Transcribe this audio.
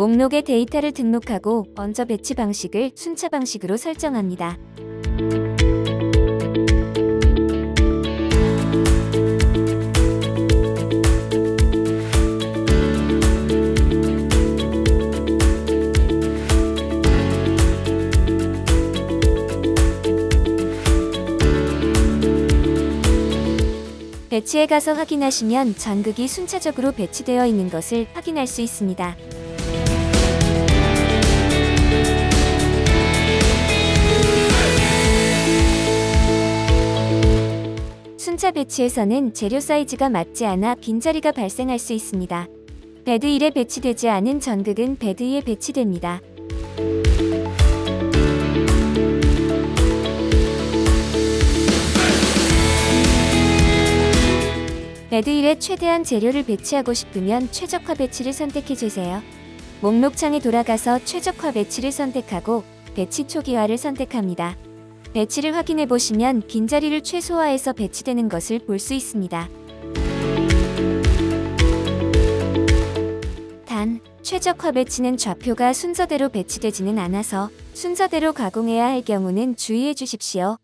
목록에 데이터를 등록하고 먼저 배치 방식을 순차 방식으로 설정합니다. 배치에 가서 확인하시면 전극이 순차적으로 배치되어 있는 것을 확인할 수 있습니다. 순차 배치에서는 재료 사이즈가 맞지 않아 빈자리가 발생할 수 있습니다. 베드 1에 배치되지 않은 전극은 베드 2에 배치됩니다. 베드 1에 최대한 재료를 배치하고 싶으면 최적화 배치를 선택해 주세요. 목록창에 돌아가서 최적화 배치를 선택하고 배치 초기화를 선택합니다. 배치를 확인해 보시면 빈자리를 최소화해서 배치되는 것을 볼 수 있습니다. 단, 최적화 배치는 좌표가 순서대로 배치되지는 않아서 순서대로 가공해야 할 경우는 주의해 주십시오.